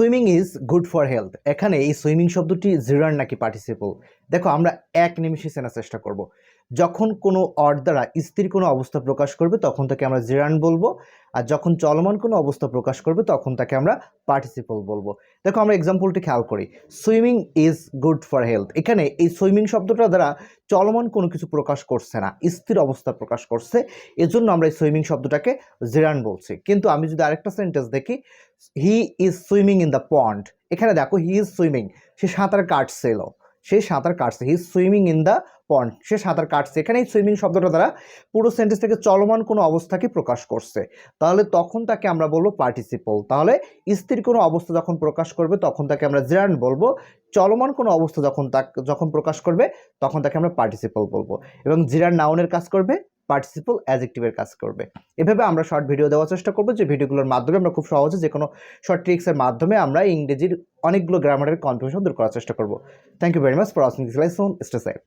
Swimming is good for health. এখানে এই swimming শব্দটি জিরার নাকি পার্টিসিপল দেখো, আমরা এক নিমিষে চেনার চেষ্টা করব। যখন কোনো অর দ্বারা স্থির কোনো অবস্থা প্রকাশ করবে, তখন তাকে আমরা জিরান বলব। আর যখন চলমান কোনো অবস্থা প্রকাশ করবে, তখন তাকে আমরা পার্টিসিপল বলব। দেখো, আমরা এক্সাম্পলটি খেয়াল করি। Swimming is good for health. এখানে এই সুইমিং শব্দটা দ্বারা চলমান কোনো কিছু প্রকাশ করছে না, স্থির অবস্থা প্রকাশ করছে। এজন্য আমরা এই সুইমিং শব্দটাকে জিরান বলছি। কিন্তু আমি যদি আরেকটা সেন্টেন্স দেখি, he is swimming in the pond এখানে দেখো হি ইজ সুইমিং সে সাঁতার কাটছিল। সে সাঁতার কাটছে। He swimming in the pond সে সাঁতার কাটছে। এখানে এই সুইমিং শব্দটা দ্বারা পুরো সেন্টেন্স থেকে চলমান কোনো অবস্থাকে প্রকাশ করছে। তাহলে তখন তাকে আমরা বলব পার্টিসিপল তাহলে স্থির কোনো অবস্থা যখন প্রকাশ করবে, তখন তাকে আমরা জিরান বলব। চলমান কোনো অবস্থা যখন তাক যখন প্রকাশ করবে, তখন তাকে আমরা পার্টিসিপল বলব। এবং জিরান নাউনের কাজ করবে। পার্টিসিপল অ্যাজেক্টিভের কাজ করবে। এভাবে আমরা শর্ট ভিডিও দেওয়ার চেষ্টা করব যে ভিডিওগুলোর মাধ্যমে আমরা খুব সহজে যে কোনো শর্ট ট্রিক্সের মাধ্যমে আমরা ইংরেজির অনেকগুলো গ্রামারের কনফিউশন দূর করার চেষ্টা করব। Thank you very much for watching this lesson stay safe